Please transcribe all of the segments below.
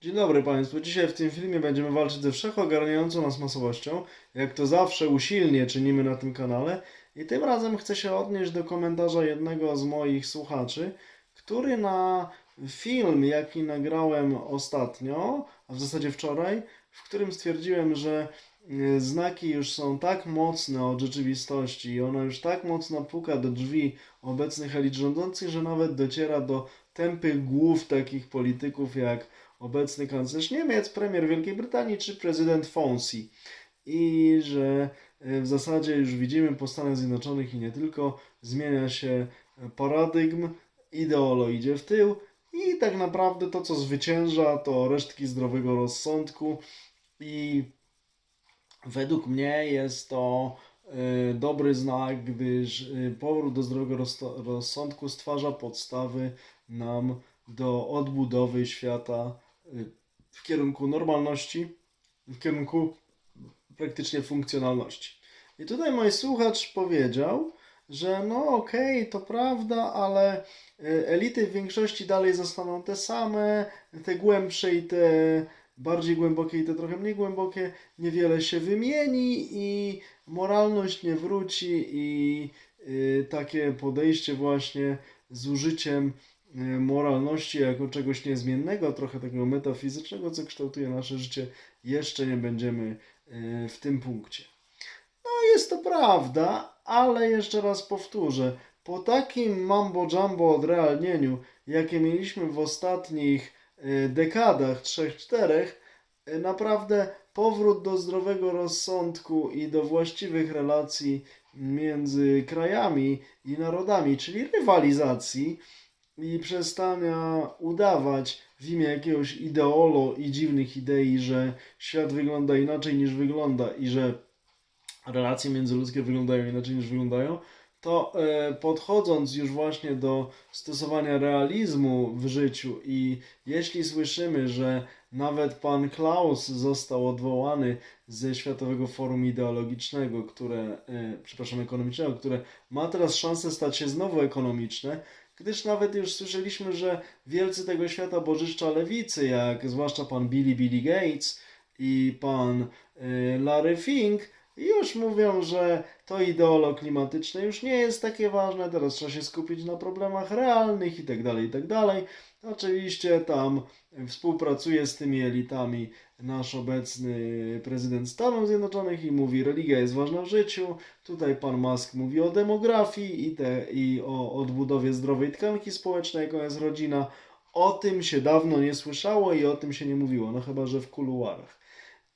Dzień dobry Państwu. Dzisiaj w tym filmie będziemy walczyć ze wszechogarniającą nas masowością. Jak to zawsze usilnie czynimy na tym kanale. I tym razem chcę się odnieść do komentarza jednego z moich słuchaczy, który na film, jaki nagrałem ostatnio, a w zasadzie wczoraj, w którym stwierdziłem, że y, znaki już są tak mocne od rzeczywistości i ona już tak mocno puka do drzwi obecnych elit rządzących, że nawet dociera do tępych głów takich polityków jak obecny kanclerz Niemiec, premier Wielkiej Brytanii czy prezydent Fonsi. I że e, w zasadzie już widzimy po Stanach Zjednoczonych i nie tylko, zmienia się paradygm, ideolo idzie w tył i tak naprawdę to, co zwycięża, to resztki zdrowego rozsądku i według mnie jest to e, dobry znak, gdyż e, powrót do zdrowego rozsądku stwarza podstawy nam do odbudowy świata w kierunku normalności, w kierunku praktycznie funkcjonalności. I tutaj mój słuchacz powiedział, że no okej, to prawda, ale y, elity w większości dalej zostaną te same, te głębsze i te bardziej głębokie i te trochę mniej głębokie, niewiele się wymieni i moralność nie wróci i y, takie podejście właśnie z użyciem moralności jako czegoś niezmiennego, trochę takiego metafizycznego, co kształtuje nasze życie, jeszcze nie będziemy y, w tym punkcie. No jest to prawda, ale jeszcze raz powtórzę, po takim mambo-jumbo odrealnieniu, jakie mieliśmy w ostatnich y, dekadach, trzech, czterech, y, naprawdę powrót do zdrowego rozsądku i do właściwych relacji między krajami i narodami, czyli rywalizacji i przestania udawać w imię jakiegoś ideolo i dziwnych idei, że świat wygląda inaczej niż wygląda i że relacje międzyludzkie wyglądają inaczej niż wyglądają, to e, podchodząc już właśnie do stosowania realizmu w życiu i jeśli słyszymy, że nawet pan Klaus został odwołany ze Światowego Forum Ideologicznego, które, e, przepraszam, ekonomicznego, które ma teraz szansę stać się znowu ekonomiczne, gdyż nawet już słyszeliśmy, że wielcy tego świata bożyszcza lewicy, jak zwłaszcza pan Billy Billy Gates i pan e, Larry Fink, już mówią, że to ideolo klimatyczne już nie jest takie ważne, teraz trzeba się skupić na problemach realnych i tak dalej, i tak. Oczywiście tam współpracuje z tymi elitami nasz obecny prezydent Stanów Zjednoczonych i mówi, religia jest ważna w życiu. Tutaj pan Musk mówi o demografii i, te, i o odbudowie zdrowej tkanki społecznej, jaką jest rodzina. O tym się dawno nie słyszało i o tym się nie mówiło, no chyba, że w kuluarach.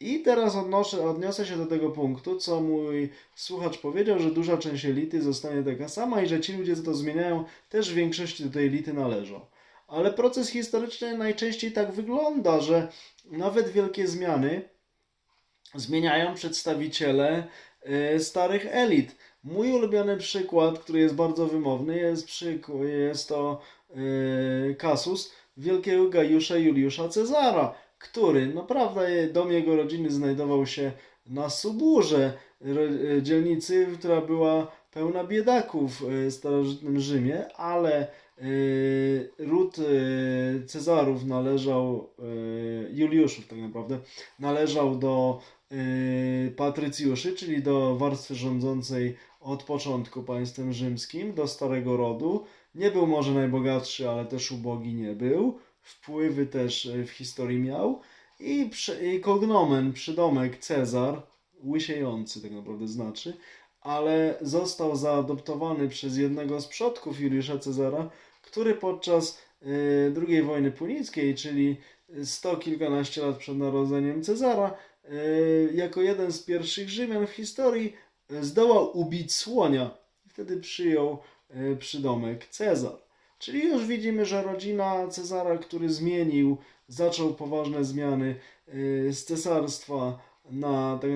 I teraz odnoszę, odniosę się do tego punktu, co mój słuchacz powiedział, że duża część elity zostanie taka sama i że ci ludzie, co to zmieniają, też w większości do tej elity należą. Ale proces historyczny najczęściej tak wygląda, że nawet wielkie zmiany zmieniają przedstawiciele e, starych elit. Mój ulubiony przykład, który jest bardzo wymowny, jest, jest to e, kasus wielkiego Gajusza Juliusza Cezara, który, no prawda, dom jego rodziny znajdował się na Suburze, e, dzielnicy, która była pełna biedaków w starożytnym Rzymie, ale ród e, Cezarów należał, e, Juliuszów tak naprawdę, należał do patrycjuszy, czyli do warstwy rządzącej od początku państwem rzymskim, do starego rodu. Nie był może najbogatszy, ale też ubogi nie był. Wpływy też w historii miał. I, przy, i kognomen, przydomek Cezar, łysiejący tak naprawdę znaczy, ale został zaadoptowany przez jednego z przodków Juliusza Cezara, który podczas y, II wojny punickiej, czyli sto kilkanaście lat przed narodzeniem Cezara, y, jako jeden z pierwszych Rzymian w historii y, zdołał ubić słonia. Wtedy przyjął przydomek Cezar. Czyli już widzimy, że rodzina Cezara, który zmienił, zaczął poważne zmiany z cesarstwa na, tak,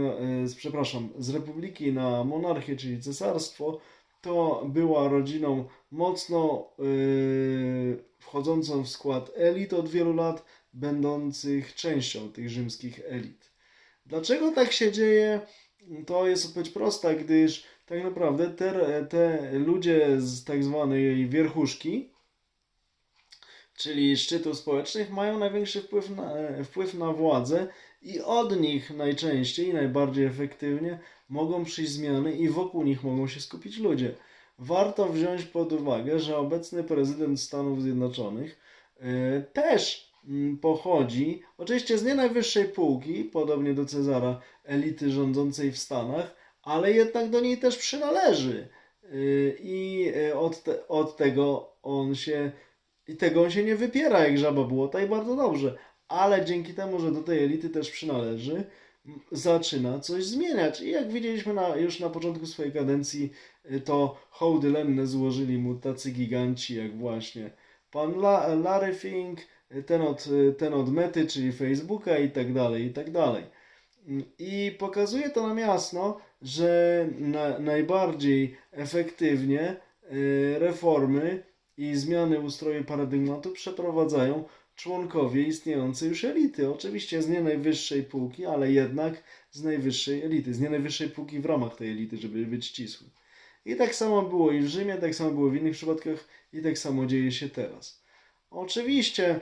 przepraszam, z republiki na monarchię, czyli cesarstwo, to była rodziną mocno y, wchodzącą w skład elit od wielu lat, będących częścią tych rzymskich elit. Dlaczego tak się dzieje? To jest odpowiedź prosta, gdyż tak naprawdę te, te ludzie z tak zwanej wierchuszki czyli szczytów społecznych, mają największy wpływ na, e, wpływ na władzę i od nich najczęściej i najbardziej efektywnie mogą przyjść zmiany i wokół nich mogą się skupić ludzie. Warto wziąć pod uwagę, że obecny prezydent Stanów Zjednoczonych e, też mm, pochodzi, oczywiście z nie najwyższej półki, podobnie do Cezara, elity rządzącej w Stanach, ale jednak do niej też przynależy. Y, I y, od, te, od tego on się i tego on się nie wypiera jak żaba błota i bardzo dobrze. Ale dzięki temu, że do tej elity też przynależy, zaczyna coś zmieniać. I jak widzieliśmy na, już na początku swojej kadencji, y, to hołdy lenne złożyli mu tacy giganci jak właśnie pan La, Larry Fink, y, ten od, y, ten od Mety, czyli Facebooka i tak dalej, i tak dalej. Mm, I pokazuje to nam jasno, że na, najbardziej efektywnie reformy i zmiany ustroju paradygmatu przeprowadzają członkowie istniejącej już elity. Oczywiście z nie najwyższej półki, ale jednak z najwyższej elity. Z nie najwyższej półki w ramach tej elity, żeby być ścisły. I tak samo było i w Rzymie, tak samo było w innych przypadkach i tak samo dzieje się teraz. Oczywiście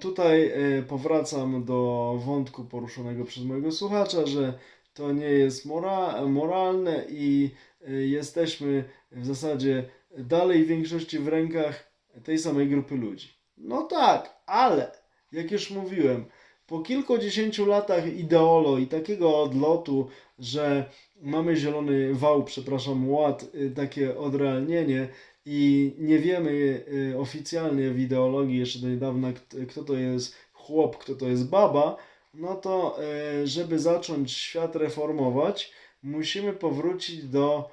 tutaj e, powracam do wątku poruszonego przez mojego słuchacza, że to nie jest mora moralne i e, jesteśmy w zasadzie dalej w większości w rękach tej samej grupy ludzi. No tak, ale jak już mówiłem, po kilkudziesięciu latach ideolo i takiego odlotu, że mamy zielony wał, przepraszam, ład, y, takie odrealnienie i nie wiemy y, oficjalnie w ideologii jeszcze do niedawna, kt- kto to jest chłop, kto to jest baba, no to y, żeby zacząć świat reformować, musimy powrócić do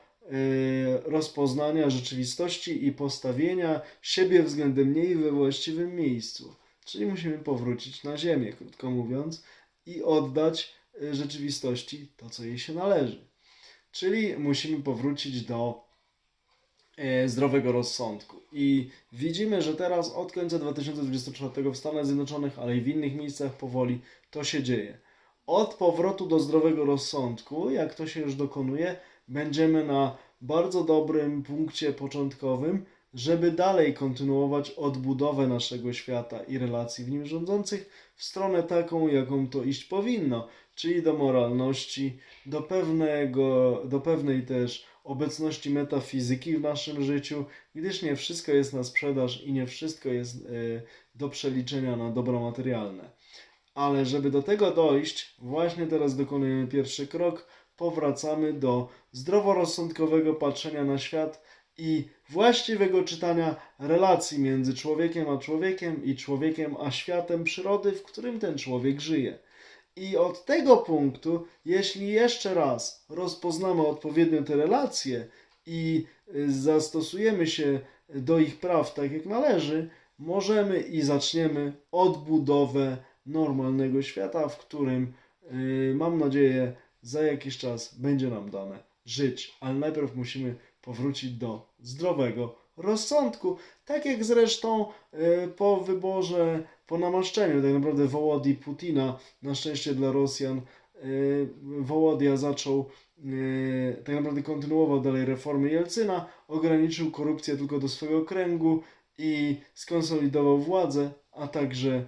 rozpoznania rzeczywistości i postawienia siebie względem niej we właściwym miejscu. Czyli musimy powrócić na ziemię, krótko mówiąc, i oddać y, rzeczywistości to, co jej się należy. Czyli musimy powrócić do e, zdrowego rozsądku. I widzimy, że teraz od końca 2024 w Stanach Zjednoczonych, ale i w innych miejscach powoli to się dzieje. Od powrotu do zdrowego rozsądku, jak to się już dokonuje, będziemy na bardzo dobrym punkcie początkowym, żeby dalej kontynuować odbudowę naszego świata i relacji w nim rządzących w stronę taką, jaką to iść powinno, czyli do moralności, do pewnego, do pewnej też obecności metafizyki w naszym życiu, gdyż nie wszystko jest na sprzedaż i nie wszystko jest e, do przeliczenia na dobra materialne. Ale żeby do tego dojść, właśnie teraz dokonujemy pierwszy krok, powracamy do zdroworozsądkowego patrzenia na świat i właściwego czytania relacji między człowiekiem a człowiekiem i człowiekiem a światem przyrody, w którym ten człowiek żyje. I od tego punktu, jeśli jeszcze raz rozpoznamy odpowiednio te relacje i y, zastosujemy się do ich praw tak jak należy, możemy i zaczniemy odbudowę normalnego świata, w którym y, mam nadzieję za jakiś czas będzie nam dane żyć. Ale najpierw musimy powrócić do zdrowego rozsądku. Tak jak zresztą y, po wyborze, po namaszczeniu tak naprawdę Wołodii Putina, na szczęście dla Rosjan, y, Wołodia zaczął, y, tak naprawdę kontynuował dalej reformy Jelcyna, ograniczył korupcję tylko do swojego kręgu i skonsolidował władzę, a także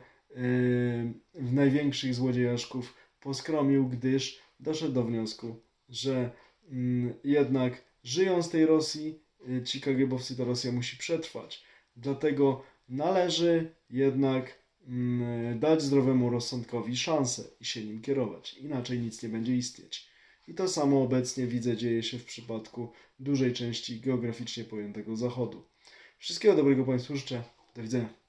w największych złodziejaszków poskromił, gdyż doszedł do wniosku, że mm, jednak żyją z tej Rosji, y, ci KGB-owcy, ta Rosja musi przetrwać. Dlatego należy jednak mm, dać zdrowemu rozsądkowi szansę i się nim kierować. Inaczej nic nie będzie istnieć. I to samo obecnie widzę dzieje się w przypadku dużej części geograficznie pojętego Zachodu. Wszystkiego dobrego Państwu życzę. Do widzenia.